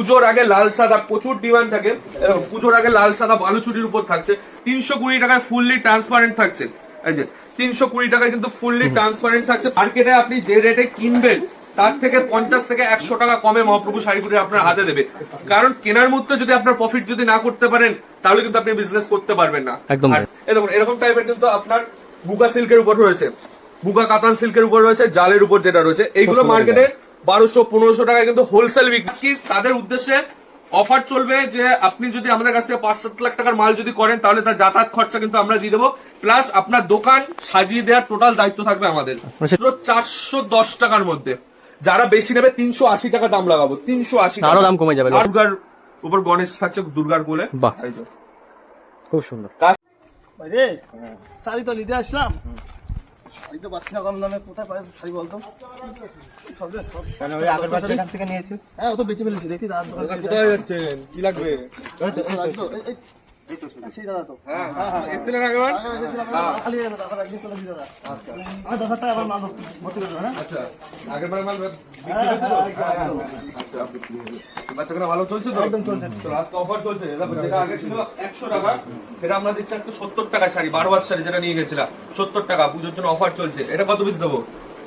পুজোর আগে লাল সাদা প্রচুর ডিমান্ড থাকে পুজোর আগে লাল সাদা বালুচুরির উপর থাকছে। তিনশো কুড়ি টাকায় ফুললি ট্রান্সপারেন্ট থাকছে। এই যে তিনশো কুড়ি টাকায় কিন্তু ফুললি ট্রান্সপারেন্ট থাকছে। মার্কেটে আপনি যে রেটে কিনবেন তার থেকে পঞ্চাশ থেকে একশো টাকা কমে মহাপ্রভু শাড়িগুলি আপনার হাতে দেবে। কারণ কেনার মধ্যে যদি আপনার প্রফিট যদি না করতে পারেন তাহলে কিন্তু আপনি বিজনেস করতে পারবেন না। একদম দেখুন এরকম টাইপের কিন্তু আপনার বুকা সিল্কের উপর রয়েছে। বুকা কাতান সিল্কের উপর রয়েছে জালের উপর যেটা রয়েছে এইগুলো মার্কেটে বারোশো পনেরোশো টাকা কিন্তু হোলসেল বিক্রি। তাদের উদ্দেশ্যে অফার চলবে যে আপনি যদি আমাদের কাছ থেকে পাঁচ সাত লাখ টাকার মাল যদি করেন তাহলে তার যাতায়াত খরচা কিন্তু আমরা দিয়ে দেবো। প্লাস আপনার দোকান সাজিয়ে দেওয়ার টোটাল দায়িত্ব থাকবে আমাদের। মানে চারশো দশ টাকার মধ্যে। যারা বেশি নেবে তিনশো আশি টাকা দাম লাগাবো। তিনশো আশি আরও দাম কমে যাবে। দুর্গার উপর গণেশ থাকছে দুর্গার কোলে। খুব সুন্দর। শাড়ি তো নিতে আসলাম। শাড়ি তো পাচ্ছি না কম দামে। কোথায় পাই? শাড়ি বলতো। সব সব। থেকে নিয়েছি? হ্যাঁ ও তো বেঁচে ফেলেছি দেখি দাদা কোথায় যাচ্ছেন কি লাগবে? এই তো, এই দাদা তো, এই- এই- সেই দাদা তো হ্যাঁ এসেছিলেন আগেবার খালি গেল, তারপর একদিন চলে গেছি দাদা। আমি দশ হাজার আবার মাল ভর্তি করে হ্যাঁ? আচ্ছা আগেরবার মাল বিক্রি হয়েছিল? একদম। বাচ্চাগুলো ভালো চলছে তো? একদম চলছে। তো আজকে অফার চলছে। যেটা আগে ছিল একশো টাকা সেটা আমরা দিচ্ছি আজকে সত্তর টাকা শাড়ি বারো শাড়ি যেটা নিয়ে গেছিলাম সত্তর টাকা পুজোর জন্য অফার চলছে। এটা কত পিস দেবো?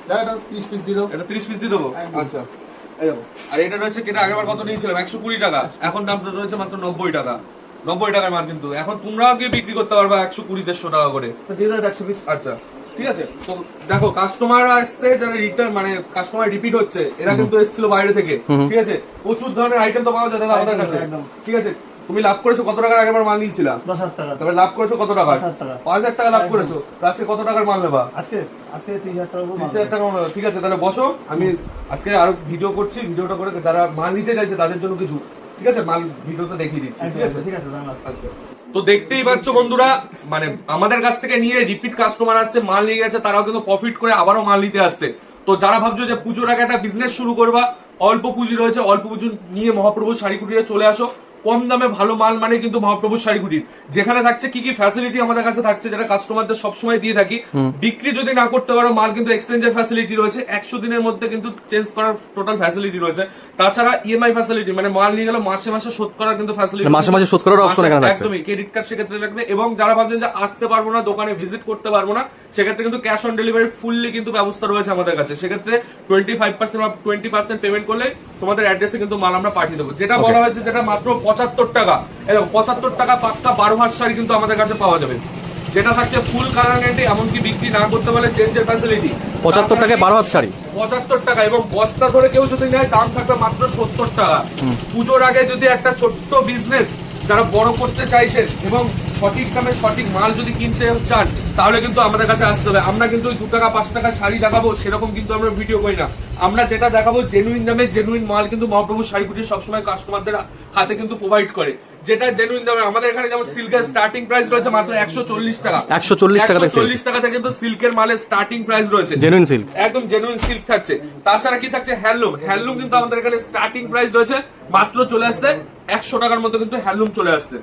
দাদা, এটা 30 piece দিয়ে দাও। এটা তিরিশ পিস দিয়ে দেবো? আচ্ছা। আর এটা রয়েছে কেটে আগেরবার কত নিয়েছিলাম? একশো কুড়ি টাকা। এখন দামটা রয়েছে মাত্র নব্বই টাকা। নব্বই টাকার মাল কিন্তু এখন তোমরাও গিয়ে বিক্রি করতে পারবে একশো কুড়ি দেড়শো টাকা করে। 100 piece। আচ্ছা ঠিক আছে। তো দেখো কাস্টমার আসছে যারা রিটার্ন মানে কাস্টমার রিপিট হচ্ছে এরা কিন্তু এসেছিল বাইরে থেকে ঠিক আছে? প্রচুর ধরনের আইটেম তো পাওয়া যায় দাদা আমাদের কাছে। ঠিক আছে? তুমি লাভ করেছ কত টাকার আগের মাল নিয়েছিলাম? দশ হাজার টাকা। তবে লাভ করেছ কত টাকা পাঁচ হাজার টাকা। পাঁচ হাজার টাকা লাভ করেছ। আজকে কত টাকার মাল নেবা? আজকে আজকে তিরিশ হাজার টাকা তিরিশ হাজার টাকা ঠিক আছে তাহলে বসো। আমি আজকে আরও ভিডিও করছি ভিডিওটা করে যারা মাল নিতে চাইছে তাদের জন্য কিছু ঠিক আছে? মাল ভিডিওতে দেখিয়ে দিচ্ছি ঠিক আছে? ঠিক আছে আচ্ছা। তো দেখতেই পাচ্ছ বন্ধুরা মানে আমাদের কাছ থেকে নিয়ে রিপিট কাস্টমার আসছে মাল নিয়ে গেছে তারাও কিন্তু প্রফিট করে আবারও মাল নিতে আসছে। তো যারা ভাবছ যে পুজোর আগে একটা বিজনেস শুরু করবা অল্প পুঁজি রয়েছে অল্প পুঁজি নিয়ে মহাপ্রভু শাড়ি কুটিরে চলে আসো। কম দামে ভালো মাল মানে কিন্তু মহাপ্রভু শাড়ি কুটির যেখানে থাকছে কি কি ফ্যাসিলিটি আমাদের কাছে থাকছে যেটা কাস্টমারদের সবসময় দিয়ে থাকি। বিক্রি যদি না করতে পারো মাল কিন্তু এক্সচেঞ্জের ফ্যাসিলিটি রয়েছে। একশো দিনের মধ্যে কিন্তু চেঞ্জ করার টোটাল ফ্যাসিলিটি রয়েছে। তাছাড়া ইএমআই ফ্যাসিলিটি মানে মাল নিয়ে গেলে মাসে মাসে শোধ করার কিন্তু ফ্যাসিলিটি মাসে মাসে শোধ করার option এখানে থাকছে। একদমই ক্রেডিট কার্ড সেক্ষেত্রে লাগবে এবং যারা ভাবছেন যে আসতে পারব না দোকানে ভিজিট করতে পারব না সেক্ষেত্রে কিন্তু ক্যাশ অন ডেলিভারি ফুললি কিন্তু ব্যবস্থা রয়েছে আমাদের কাছে। সেক্ষেত্রে টোয়েন্টি ফাইভ পার্সেন্ট বা টোয়েন্টি পার্সেন্ট পেমেন্ট করলে তোমাদের অ্যাড্রেসে কিন্তু মাল আমরা পাঠিয়ে দেবো। যেটা বলা হয়েছে যেটা মাত্র পঁচাত্তর টাকা। এরকম পঁচাত্তর টাকা পাক্কা বারো হাত শাড়ি কিন্তু আমাদের কাছে পাওয়া যাবে। যেটা থাকছে ফুল কালার গ্যারান্টি এমনকি বিক্রি না করতে পারলে চেঞ্জের ফ্যাসিলিটি পঁচাত্তর টাকায় বারো হাত শাড়ি? পঁচাত্তর টাকা এবং বস্তা ধরে কেউ যদি নেয় দাম থাকবে মাত্র সত্তর টাকা। পুজোর আগে যদি একটা ছোট্ট বিজনেস যারা বড় করতে চাইছেন এবং সঠিক দামে সঠিক মাল যদি কিনতে চান তাহলে কিন্তু আমাদের কাছে আসতে হবে। আমরা কিন্তু ওই দু টাকা পাঁচ টাকা শাড়ি দেখাবো সেরকম কিন্তু আমরা ভিডিও করি না। আমরা যেটা দেখাবো জেনুইন দামে জেনুইন মাল কিন্তু মহাপ্রভু শাড়ি কুটির সবসময় কাস্টমারদের হাতে কিন্তু প্রোভাইড করে। যেটা জেনুইন দামে আমাদের এখানে যেমন সিল্কের স্টার্টিং প্রাইস রয়েছে মাত্র একশো চল্লিশ টাকা। 140 টাকা চল্লিশ টাকা থেকে কিন্তু সিল্কের মালের স্টার্টিং প্রাইস রয়েছে। জেনুইন সিল্ক একদম জেনুইন সিল্ক থাকছে। তাছাড়া কি থাকছে? হ্যান্ডলুম হ্যান্ডলুম কিন্তু আমাদের এখানে স্টার্টিং প্রাইস রয়েছে মাত্র চলে আসছে একশো টাকার মধ্যে কিন্তু হ্যান্ডলুম চলে আসছে।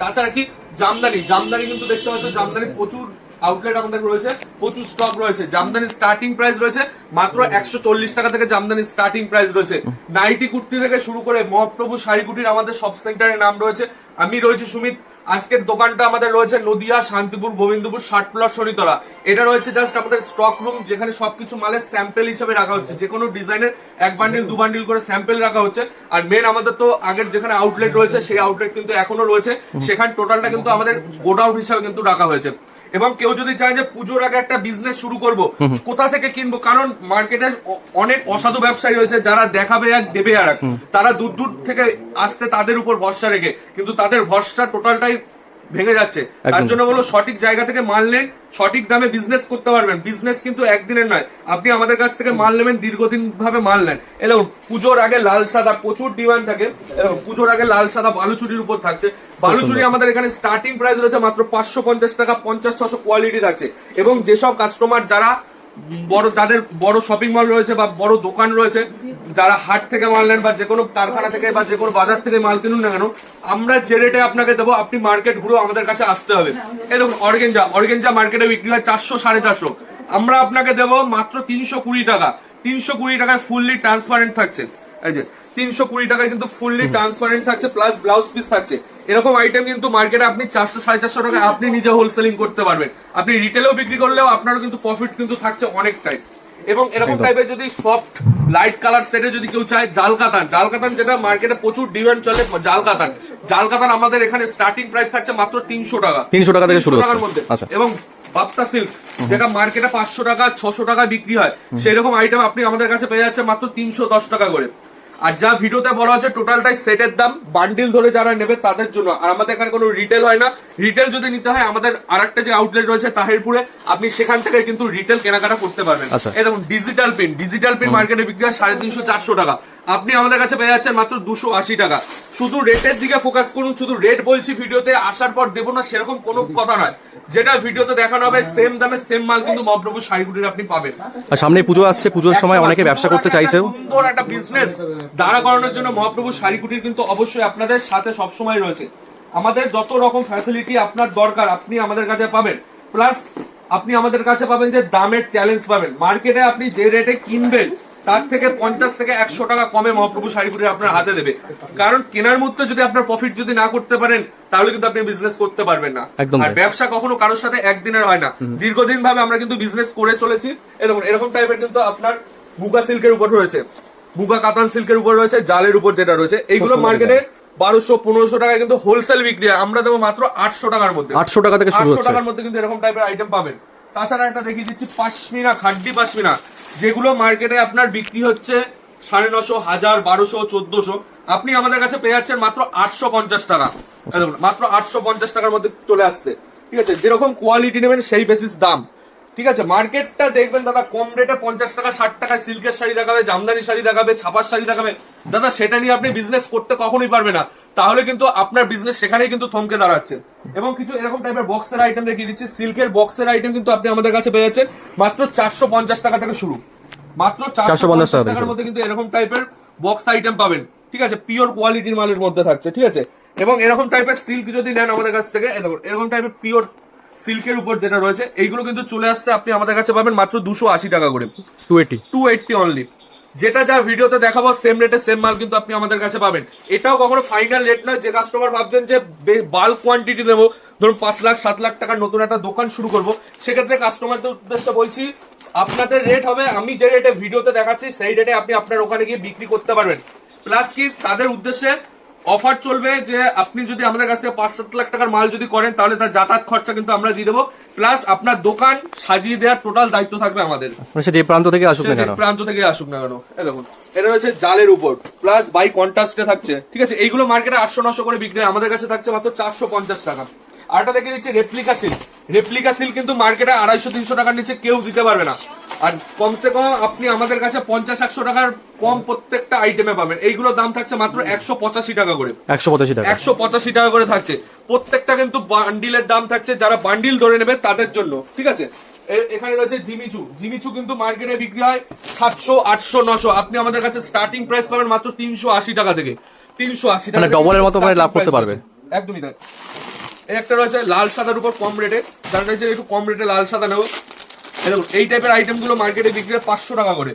তাছাড়া কি জামদানি? জামদানি কিন্তু দেখতে পাচ্ছ জামদানি প্রচুর আউটলেট আমাদের রয়েছে প্রচুর স্টক রয়েছে। জামদানি স্টার্টিং প্রাইস রয়েছে মাত্র একশো চল্লিশ টাকা থেকে জামদানি স্টার্টিং প্রাইস রয়েছে। নাইটি কুর্তি থেকে শুরু করে মহাপ্রভু শাড়ি কুটির আমাদের সব সেন্টারের নাম রয়েছে। আমি রয়েছে সুমিত আজকের দোকানটা আমাদের রয়েছে নদিয়া, শান্তিপুর, গোবিন্দপুর ষাট প্লট শনিতলা। এটা রয়েছে জাস্ট আমাদের স্টক রুম যেখানে সবকিছু মালের স্যাম্পেল হিসেবে রাখা হচ্ছে। যে কোনো ডিজাইনের এক বান্ডিল দু বান্ডিল করে স্যাম্পেল রাখা হচ্ছে। আর মেন আমাদের তো আগের যেখানে আউটলেট রয়েছে, সেই আউটলেট কিন্তু এখনও রয়েছে। সেখানে টোটালটা কিন্তু আমাদের গোডাউট হিসাবে কিন্তু রাখা হয়েছে। এবং কেউ যদি চায় যে পুজোর আগে একটা বিজনেস শুরু করব কোথা থেকে কিনবো? কারণ মার্কেটে অনেক অসাধু ব্যবসায়ী রয়েছে যারা দেখাবে এক দেবে আর এক। তারা দূর দূর থেকে আসতে তাদের উপর ভরসা রেখে কিন্তু তাদের ভরসা টোটালটাই ভেঙে যাচ্ছে। তার জন্য বলো সঠিক জায়গা থেকে মাল নেন সঠিক দামে বিজনেস করতে পারবেন। বিজনেস কিন্তু একদিনের নয়। আপনি আমাদের কাছ থেকে মাল নেবেন দীর্ঘদিন ভাবে মাল নেন। এলো পুজোর আগে লাল সাদা প্রচুর ডিমান্ড থাকে। এরকম পুজোর আগে লাল সাদা বালুচুরির উপর থাকছে। বালুচুরি আমাদের এখানে স্টার্টিং প্রাইস রয়েছে মাত্র পাঁচশো পঞ্চাশ টাকা পঞ্চাশ ছশো কোয়ালিটি থাকছে। এবং যেসব কাস্টমার যারা বড় যাদের বড় শপিং মল রয়েছে বা বড় দোকান রয়েছে, যারা হাট থেকে মাল নেন বা যে কোনো কারখানা থেকে বা যে কোনো বাজার থেকে মাল কিনুন না কেন, আমরা যে রেটে আপনাকে দেবো, আপনি মার্কেট ঘুরেও আমাদের কাছে আসতে হবে। এই দেখুন, অর্গেঞ্জা অর্গেঞ্জা মার্কেটে বিক্রি হয় চারশো, সাড়ে চারশো। আমরা আপনাকে দেবো মাত্র তিনশো কুড়ি টাকা। তিনশো কুড়ি টাকায় ফুললি ট্রান্সপারেন্ট থাকছে। এই যে তিনশো কুড়ি টাকায় কিন্তু ফুললি ট্রান্সপারেন্ট থাকছে প্লাস ব্লাউজ পিস থাকছে। এরকম আইটেম কিন্তু মার্কেটে আপনি চারশো সাড়ে চারশো টাকায় আপনি নিজে হোলসেলিং করতে পারবেন। আপনি রিটেলেও বিক্রি করলেও আপনারও কিন্তু প্রফিট কিন্তু থাকছে অনেকটাই। এবং এরকম টাইপের যদি সফট লাইট কালার সেটে যদি কেউ চায় জাল কাতান জাল কাতান যেটা মার্কেটে প্রচুর ডিমান্ড চলে জাল কাতান জাল কাতান আমাদের এখানে স্টার্টিং প্রাইস থাকছে মাত্র তিনশো টাকা। 300 টাকা থেকে শুরু টাকার মধ্যে। আচ্ছা। এবং বাপ্তা সিল্ক যেটা মার্কেটে পাঁচশো টাকা ছশো টাকা বিক্রি হয় সেই রকম আইটেম আপনি আমাদের কাছে পেয়ে যাচ্ছে মাত্র তিনশো দশ টাকা করে। আর যা ভিডিওতে বলা হচ্ছে টোটালটাই সেটের দাম। বান্ডিল ধরে যারা নেবে তাদের জন্য। আর আমাদের এখানে কোনো রিটেল হয় না। রিটেল যদি নিতে হয় আমাদের আরেকটা যে আউটলেট রয়েছে তাহিরপুরে আপনি সেখান থেকে কিন্তু রিটেল কেনাকাটা করতে পারবেন। আচ্ছা। এই দেখুন ডিজিটাল পেন ডিজিটাল পেন মার্কেটে বিক্রি হয় সাড়ে তিনশো চারশো টাকা। আপনি আমাদের কাছে পেয়ে যাচ্ছেন মাত্র দুশো আশি টাকা। শুধু রেটের দিকে ফোকাস করুন শুধু রেট বলছি ভিডিওতে আসার পর দেবো না সেরকম কোনো কথা নয়। যেটা ভিডিওতে দেখানো হবে সেম দামে সেম মাল কিন্তু মহাপ্রভু শাড়িগুটির আপনি পাবেন। আর সামনে পুজো আসছে পুজোর সময় অনেকে ব্যবসা করতে একটা সুন্দর একটা বিজনেস দাঁড়া করানোর জন্য মহাপ্রভু শাড়ি কুটির কিন্তু অবশ্যই আপনাদের সাথে সবসময় রয়েছে। আমাদের যত রকম ফ্যাসিলিটি আপনার দরকার আপনি আমাদের কাছে পাবেন। প্লাস আপনি আমাদের কাছে পাবেন যে দামের চ্যালেঞ্জ পাবেন। মার্কেটে আপনি যে রেটে কিনবেন তার থেকে পঞ্চাশ থেকে একশো টাকা কমে মহাপ্রভু শাড়ি কুটির আপনার হাতে দেবে। কারণ কেনার মধ্যে যদি আপনার প্রফিট যদি না করতে পারেন তাহলে কিন্তু আপনি বিজনেস করতে পারবেন না। আর ব্যবসা কখনো কারোর সাথে একদিনের হয় না। দীর্ঘদিন ভাবে আমরা কিন্তু বিজনেস করে চলেছি। এরকম এরকম টাইপের কিন্তু আপনার মুগা সিল্কের উপর রয়েছে। মুগা কাতান সিল্কের উপর রয়েছে জালের উপর যেটা রয়েছে এইগুলো মার্কেটে বারোশো পনেরোশো টাকা কিন্তু হোলসেল বিক্রি আমরা দেবো মাত্র আটশো টাকার মধ্যে। 800 টাকা থেকে আটশো টাকার মধ্যে কিন্তু এরকম টাইপের আইটেম পাবেন। তাছাড়া একটা দেখিয়ে দিচ্ছি পাশমিনা খাড্ডি পাশমিনা। যেগুলো মার্কেটে আপনার বিক্রি হচ্ছে সাড়ে নশো, হাজার, বারোশো, চোদ্দশো। আপনি আমাদের কাছে পেয়ে যাচ্ছেন মাত্র আটশো পঞ্চাশ টাকা। মাত্র আটশো পঞ্চাশ টাকার মধ্যে চলে আসছে। ঠিক আছে, যেরকম কোয়ালিটি নেবেন সেই বেসিস দাম। ঠিক আছে, মার্কেটটা দেখবেন দাদা, কম রেটে পঞ্চাশ টাকা, ষাট টাকা সিল্কের শাড়ি দেখাবে, জামদানি শাড়ি দেখাবে, ছাপার শাড়ি দেখাবে। দাদা, সেটা নিয়ে আপনি বিজনেস করতে কখনোই পারবে না। তাহলে কিন্তু আপনার বিজনেস সেখানেই কিন্তু থমকে দাঁড়াচ্ছে। এবং কিছু এরকম টাইপের বক্সের আইটেম দেখিয়ে দিচ্ছি। সিল্কের বক্সের আইটেম কিন্তু আপনি আমাদের কাছে পেয়ে যাচ্ছেন। মাত্র চারশো পঞ্চাশ টাকা থেকে শুরু। মাত্র চারশো পঞ্চাশ টাকার মধ্যে কিন্তু এরকম টাইপের বক্স আইটেম পাবেন। ঠিক আছে? পিওর কোয়ালিটির মালের মধ্যে থাকছে। ঠিক আছে? এবং এরকম টাইপের সিল্ক যদি নেন আমাদের কাছ থেকে এরকম টাইপের পিওর সিল্কের উপর যেটা রয়েছে এইগুলো কিন্তু চলে আসছে আপনি আমাদের কাছে পাবেন মাত্র দুশো আশি টাকা করে। Two eighty two eighty only যেটা যা ভিডিওতে দেখাবো সেম রেটে সেম মাল কিন্তু আপনি আমাদের কাছে পাবেন। এটাও কখনো ফাইনাল রেট নয়, যে কাস্টমার ভাবছেন যে বাল্ক কোয়ান্টিটি নেব ধরুন পাঁচ লাখ, সাত লাখ টাকার নতুন একটা দোকান শুরু করব, সেক্ষেত্রে কাস্টমারদের উদ্দেশ্যে বলছি, আপনাদের রেট হবে, আমি যে রেটে ভিডিওতে দেখাচ্ছি, সেই রেটে আপনি আপনার ওখানে গিয়ে বিক্রি করতে পারবেন। প্লাস কি, তাদের উদ্দেশ্যে অফার চলবে যে আপনি যদি আমাদের কাছ থেকে পাঁচ সাত লাখ টাকার মাল যদি করেন তাহলে তার যাতায়াত খরচা কিন্তু আমরা দিয়ে দেবো। প্লাস আপনার দোকান সাজিয়ে দেওয়ার টোটাল দায়িত্ব থাকবে আমাদের। যে প্রান্ত থেকে আসুক না কেন? প্রান্ত থেকে আসুক না কেন? দেখুন এটা হচ্ছে জালের উপর। প্লাস বাই কন্ট্রাস্টে থাকছে। ঠিক আছে? এইগুলো মার্কেটে আটশো নশো করে বিক্রি হয়, আমাদের কাছে থাকছে মাত্র চারশো পঞ্চাশ টাকা। আরটা দেখে দিচ্ছি রেপ্লিকা সিল্ক রেপ্লিকা সিল্ক কিন্তু মার্কেটে আড়াইশো তিনশো টাকার নিচে কেউ দিতে পারবে না। আর কমসে কম আপনি আমাদের কাছে পঞ্চাশ একশো টাকার কম প্রত্যেকটা আইটেমে পাবেন। এইগুলোর দাম থাকছে মাত্র একশো পঁচাশি টাকা করে। একশো পঁচাশি টাকা। একশো পঁচাশি টাকা করে থাকছে। প্রত্যেকটা কিন্তু বান্ডিলের দাম থাকছে যারা বান্ডিল ধরে নেবে তাদের জন্য। ঠিক আছে? এখানে রয়েছে জিমিচু। জিমিচু কিন্তু মার্কেটে বিক্রি হয় সাতশো আটশো নশো। আপনি আমাদের কাছে স্টার্টিং প্রাইস পাবেন মাত্র তিনশো আশি টাকা থেকে। তিনশো আশি টাকা মানে double এর মতো মানে লাভ করতে পারবে। একদমই তাই। এই একটা রয়েছে লাল সাদার উপর কম রেটে যারা রয়েছে একটু কম রেটে লাল সাদা নেব। এই দেখুন এই টাইপের আইটেমগুলো মার্কেটে বিক্রি হয় পাঁচশো টাকা করে।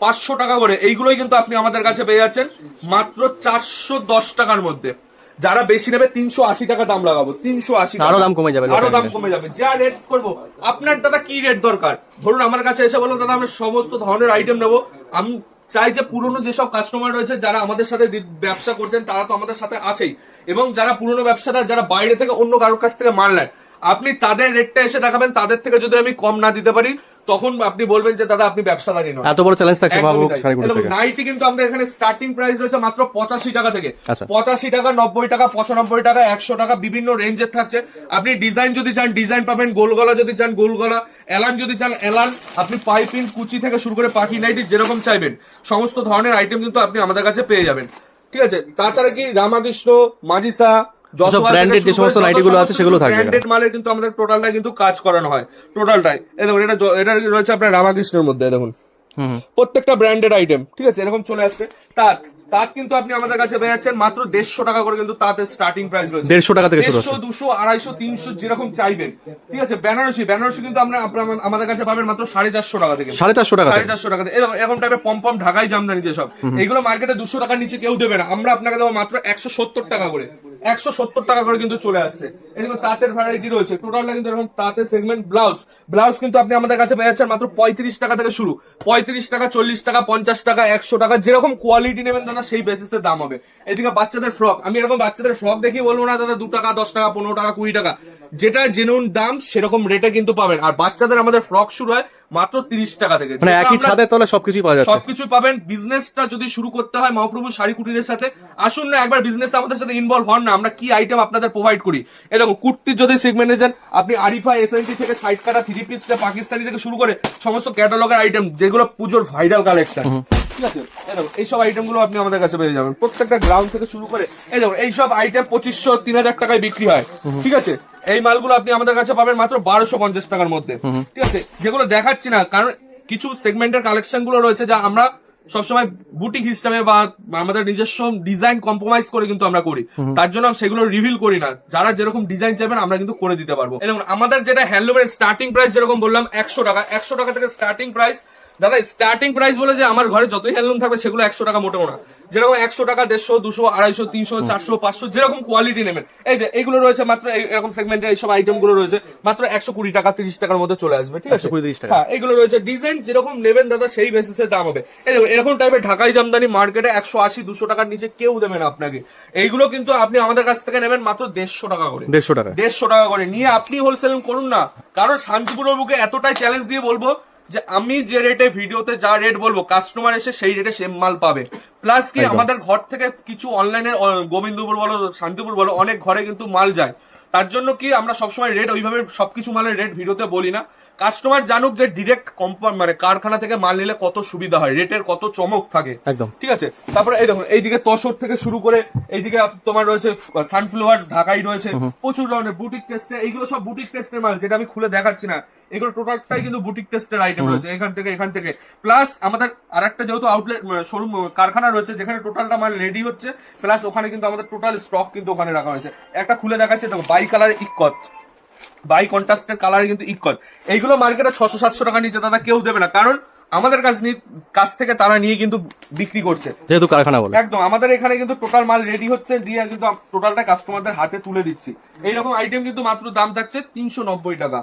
পাঁচশো টাকা করে এইগুলোই কিন্তু আপনি আমাদের কাছে পেয়ে যাচ্ছেন মাত্র চারশো দশ টাকার মধ্যে। যারা বেশি নেবে তিনশো আশি টাকা দাম লাগাবো তিনশো আশি আরও দাম কমে যাবে আরও দাম কমে যাবে। যা রেট করব। আপনার দাদা কি রেট দরকার? ধরুন আমার কাছে এসে বলুন দাদা আমরা সমস্ত ধরনের আইটেম নেব। আমি চাই যে পুরনো যেসব কাস্টমার রয়েছে, যারা আমাদের সাথে ব্যবসা করছেন, তারা তো আমাদের সাথে আছেই। এবং যারা পুরনো ব্যবসাদার, যারা বাইরে থেকে অন্য কারোর কাছ থেকে মাল নেয়, আপনি তাদের রেটটা এসে দেখাবেন, তাদের থেকে যদি আমি কম না দিতে পারি তখন আপনি বলবেন যে দাদা আপনি ব্যবসাদারি নয় এত বড় চ্যালেঞ্জ থাকছে নাইটি কিন্তু আমাদের এখানে স্টার্টিং প্রাইস রয়েছে মাত্র পঁচাশি টাকা থেকে। আচ্ছা। পঁচাশি টাকা নব্বই টাকা পঁচানব্বই টাকা একশো টাকা বিভিন্ন রেঞ্জের থাকছে। আপনি ডিজাইন যদি চান ডিজাইন পাবেন গোলগলা যদি চান গোলগলা এলান যদি চান এলান আপনি পাইপিং কুচি থেকে শুরু করে পাখি নাইটি যেরকম চাইবেন সমস্ত ধরনের আইটেম কিন্তু আপনি আমাদের কাছে পেয়ে যাবেন। ঠিক আছে? তাছাড়া কি রামাকৃষ্ণ মাজিসা branded যে সমস্ত নাইটিগুলো আছে সেগুলো থাকবে ব্র্যান্ডেড মালের কিন্তু আমাদের টোটালটা কিন্তু কাজ করানো হয়। টোটালটাই এই দেখুন এটা এটা রয়েছে আপনার রামাকৃষ্ণের মধ্যে দেখুন। প্রত্যেকটা ব্র্যান্ডেড আইটেম ঠিক আছে? এরকম চলে আসছে। তার তাঁত কিন্তু আপনি আমাদের কাছে পেয়ে যাচ্ছেন মাত্র দেড়শো টাকা করে কিন্তু তাঁতের স্টার্টিং প্রাইস রয়েছে। দেড়শো টাকা থেকে দেড়শো দুশো আড়াইশো তিনশো যেরকম চাইবেন ঠিক আছে? বেনারসি বেনারসি কিন্তু আমরা আমাদের কাছে পাবেন মাত্র সাড়ে চারশো টাকা থেকে। সাড়ে চারশো টাকা সাড়ে চারশো টাকা এরকম এরকম টাইপের পম পম ঢাকাই জামদানি যেসব এগুলো মার্কেটে দুশো টাকার নিচে কেউ দেবে না। আমরা আপনাকে দেবো মাত্র একশো সত্তর টাকা করে। একশো সত্তর টাকা করে কিন্তু চলে আসছে। এরকম তাঁতের ভ্যারাইটি রয়েছে। টোটালটা কিন্তু এরকম তাঁতের সেগমেন্ট ব্লাউজ ব্লাউজ কিন্তু আপনি আমাদের কাছে পেয়ে যাচ্ছেন মাত্র পঁয়ত্রিশ টাকা থেকে শুরু। পঁয়ত্রিশ টাকা, চল্লিশ টাকা, পঞ্চাশ টাকা, একশো টাকা, যেরকম কোয়ালিটি নেবেন দাদা, সেই বেসিসে দাম হবে। এদিকে বাচ্চাদের ফ্রক আমি এরকম বাচ্চাদের ফ্রক দেখি বলব না, দাদা, দু টাকা, দশ টাকা, পনেরো টাকা, কুড়ি টাকা। যেটা জেনুইন দাম সেরকম রেটে কিন্তু পাবেন। আর বাচ্চাদের আমাদের ফ্রক শুরু হয় মাত্র তিরিশ টাকা থেকে। মানে একই ছাদের তলে সবকিছুই পাওয়া যাচ্ছে। সবকিছু পাবেন। বিজনেসটা যদি শুরু করতে হয় মহাপ্রভু শাড়ি কুটিরের সাথে। আসুন না একবার বিজনেস আমাদের সাথে ইনভলভ হন না। আমরা কি আইটেম আপনাদের প্রোভাইড করি? এরকম কুর্তির যদি সেগমেন্টে যান আপনি আরিফা এসএনটি থেকে সাইড কাটা থ্রি পিস পাকিস্তানি থেকে শুরু করে সমস্ত ক্যাটালগের আইটেম যেগুলো পুজোর ভাইরাল কালেকশন ঠিক আছে? এইসবগুলো আপনি আমাদের কাছে পেয়ে যাবেন। প্রত্যেকটা গ্রাউন্ড থেকে শুরু করে এই দেখুন এইসব আইটেম পঁচিশশো তিন হাজার টাকায় বিক্রি হয়। ঠিক আছে? এই মালগুলো আপনি আমাদের কাছে পাবেন মাত্র বারোশো পঞ্চাশ টাকার মধ্যে। ঠিক আছে? যেগুলো দেখাচ্ছি না কারণ কিছু সেগমেন্টের কালেকশনগুলো রয়েছে যা আমরা সবসময় বুটিক সিস্টেমে বা আমাদের নিজস্ব ডিজাইন কম্প্রোমাইজ করে কিন্তু আমরা করি। তার জন্য সেগুলো রিভিল করি না। যারা যেরকম ডিজাইন চাইবেন আমরা কিন্তু করে দিতে পারব। এরকম আমাদের যেটা হ্যান্ডলুমের স্টার্টিং প্রাইস যেরকম বললাম একশো টাকা। একশো টাকা থেকে স্টার্টিং প্রাইস দাদা স্টার্টিং প্রাইস বলে যে আমার ঘরে যতই হ্যান্ডলুম থাকবে সেগুলো একশো টাকা মোটেও না। যেরকম একশো টাকা দেড়শো দুশো আড়াইশো তিনশো চারশো পাঁচশো যেরকম কোয়ালিটি নেবেন। এই যে এইগুলো রয়েছে মাত্র এরকম সেগমেন্টের এইসব আইটেমগুলো রয়েছে মাত্র একশো কুড়ি টাকা তিরিশ টাকার মধ্যে চলে আসবে ঠিক আছে? 120 টাকা। হ্যাঁ এগুলো রয়েছে। ডিজাইন যেরকম নেবেন দাদা সেই বেসিসে দাম হবে। এরকম টাইপের ঢাকাই জামদানি মার্কেটে একশো আশি দুশো টাকার নিচে কেউ দেবে না আপনাকে। এইগুলো কিন্তু আপনি আমাদের কাছ থেকে নেবেন মাত্র দেড়শো টাকা করে। দেড়শো টাকা। দেড়শো টাকা করে। নিয়ে আপনি হোলসেলিং করুন না। কারণ শান্তিপুরের বুকে এতটাই চ্যালেঞ্জ দিয়ে বলব যে আমি যে রেটে ভিডিওতে যা রেট বলব কাস্টমার এসে সেই রেটে সেম মাল পাবে। প্লাস কি আমাদের ঘর থেকে কিছু অনলাইনে গোবিন্দপুর বলো শান্তিপুর বলো অনেক ঘরে কিন্তু মাল যায়। তার জন্য কি আমরা সবসময় রেট ওইভাবে সবকিছু মালের রেট ভিডিওতে বলি না। কাস্টমার জানুক যে ডিরেক্ট কোম্পানি মানে কারখানা থেকে মাল নিলে কত সুবিধা হয় রেটের কত চমক থাকে। একদম। ঠিক আছে? তারপরে এই দেখুন এইদিকে তসর থেকে শুরু করে এইদিকে তোমার রয়েছে সানফ্লাওয়ার ঢাকাই রয়েছে প্রচুর ধরনের বুটিক টেস্টে এইগুলো সব বুটিক টেস্টের মাল যেটা আমি খুলে দেখাচ্ছি না। এগুলো টোটালটাই কিন্তু বুটিক টেস্টের আইটেম রয়েছে এখান থেকে এখান থেকে। প্লাস আমাদের আরেকটা যেহেতু আউটলেট শোরুম কারখানা রয়েছে যেখানে টোটালটা মাল রেডি হচ্ছে প্লাস ওখানে কিন্তু আমাদের টোটাল স্টক কিন্তু ওখানে রাখা হয়েছে। একটা খুলে দেখাচ্ছে দেখো বাই কালার ইকত বাই কন্ট্রাস্টের কালারে কিন্তু ইকত এইগুলো মার্কেটে ছশো সাতশো টাকা নিচে দাদা কেউ দেবে না। কারণ আমাদের কাছ কাছ থেকে তারা নিয়ে কিন্তু বিক্রি করছে। যেহেতু কারখানা বলে। একদম আমাদের এখানে কিন্তু টোটাল মাল রেডি হচ্ছে দিয়ে কিন্তু টোটালটা কাস্টমারদের হাতে তুলে দিচ্ছি। এইরকম আইটেম কিন্তু মাত্র দাম থাকছে তিনশো নব্বই টাকা।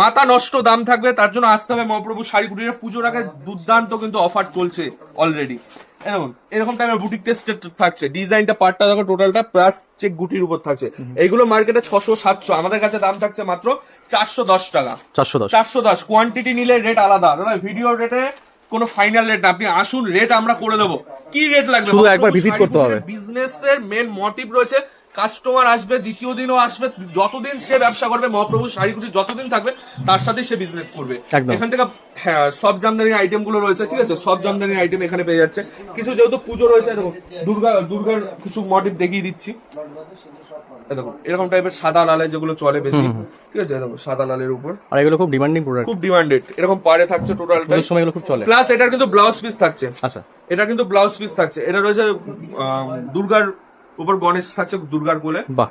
মাথা নষ্ট দাম থাকবে তার জন্য আসতে হবে মহাপ্রভু শাড়ি কুটিরের পুজোর আগে দুর্দান্ত কিন্তু অফার চলছে অলরেডি এরকম এরকম টাইপের বুটিক টেস্ট থাকছে। ডিজাইনটা পার্টটা দেখো টোটালটা প্লাস চেক গুটির উপর থাকছে। এইগুলো মার্কেটে ছশো সাতশো। আমাদের কাছে দাম থাকছে মাত্র চারশো দশ টাকা। চারশো দশ। চারশো দশ। কোয়ান্টিটি নিলে রেট আলাদা। দাদা ভিডিও রেটে কোনো ফাইনাল রেট না। আপনি আসুন রেট আমরা করে দেবো। কি রেট লাগবে? শুধু একবার ভিজিট করতে হবে। বিজনেস এর মেন মোটিভ রয়েছে কাস্টমার আসবে দ্বিতীয় দিনও আসবে যতদিন সে ব্যবসা করবে মহাপ্রভু শাড়ি কুচি যতদিন থাকবে তার সাথে সে বিজনেস করবে। এখান থেকে হ্যাঁ সব জামদানি আইটেমগুলো রয়েছে ঠিক আছে? সব জামদানি আইটেম এখানে পেয়ে যাচ্ছে। কিছু যেহেতু পুজো রয়েছে দেখো দুর্গা দুর্গার কিছু মোটিভ দেখিয়ে দিচ্ছি। দেখো এরকম টাইপের সাদা লালে যেগুলো চলে বেশি ঠিক আছে? দেখো সাদা লালের উপর। আর এগুলো খুব ডিমান্ডিং প্রোডাক্ট খুব ডিমান্ডেড এরকম পাড়ে থাকছে পুজোর সময় এগুলো খুব চলে। প্লাস এটার কিন্তু ব্লাউজ পিস থাকছে। আচ্ছা। এটা কিন্তু ব্লাউজ পিস থাকছে। এটা রয়েছে দুর্গার উপর গণেশ থাকছে দুর্গার কোলে। বাহ।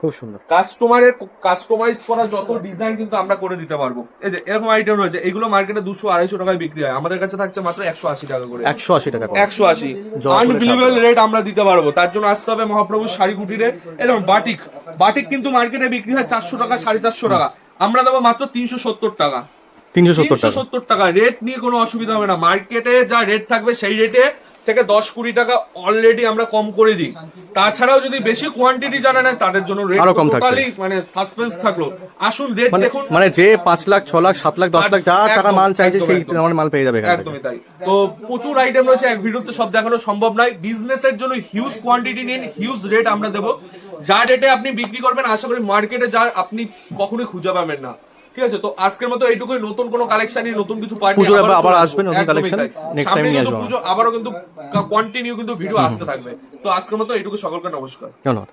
খুব সুন্দর। কাস্টমারের কাস্টমাইজ করা যত ডিজাইন কিন্তু আমরা করে দিতে পারব। এই যে এরকম আইটেম রয়েছে এগুলো মার্কেটে দুশো আড়াইশো টাকায় বিক্রি হয়। আমাদের কাছে থাকছে মাত্র একশো আশি টাকা করে। একশো আশি টাকা একশো আশি। আনবিলিভেবল রেট আমরা দিতে পারব। তার জন্য আসতে হবে মহাপ্রভু শাড়ি কুটিরে এরকম বাটিক বাটিক কিন্তু মার্কেটে বিক্রি হয় চারশো টাকা সাড়ে চারশো টাকা। আমরা দেবো মাত্র তিনশো সত্তর টাকা। তিনশো সত্তর টাকা। রেট নিয়ে কোনো অসুবিধা হবে না। মার্কেটে যা রেট থাকবে সেই রেটে থেকে দশ কুড়ি টাকা অলরেডি আমরা কম করে দিই। তাছাড়াও যদি বেশি কোয়ান্টিটি জানা নেন তাদের জন্য রেট আরও কম থাকছে। মানে সাসপেন্স থাকল। আসুন রেট মানে দেখুন। মানে যে পাঁচ লাখ ছ লাখ সাত লাখ দশ লাখ যা টাকা মাল চাইছে সেই। আমার মাল পেয়ে যাবে একদমই তাই। তো প্রচুর আইটেম রয়েছে এক ভিডিওতে সব দেখানো সম্ভব নয়। বিজনেসের জন্য হিউজ কোয়ান্টিটি নিন হিউজ রেট আমরা দেবো। যা রেটে আপনি বিক্রি করবেন আশা করি মার্কেটে যা আপনি কখনোই খুঁজে পাবেন না। ঠিক আছে তো আজকের মতো এইটুকুই। নতুন কোনো কালেকশন নতুন কিছু পার্টি পুজোর আবার- আবার আসবে নতুন কালেকশন নেক্সট টাইম নিয়ে আসব পুজো আবারও কিন্তু কন্টিনিউ কিন্তু ভিডিও আসতে থাকবে। তো আজকের মতো এইটুকু। সকলকে নমস্কার। ধন্যবাদ।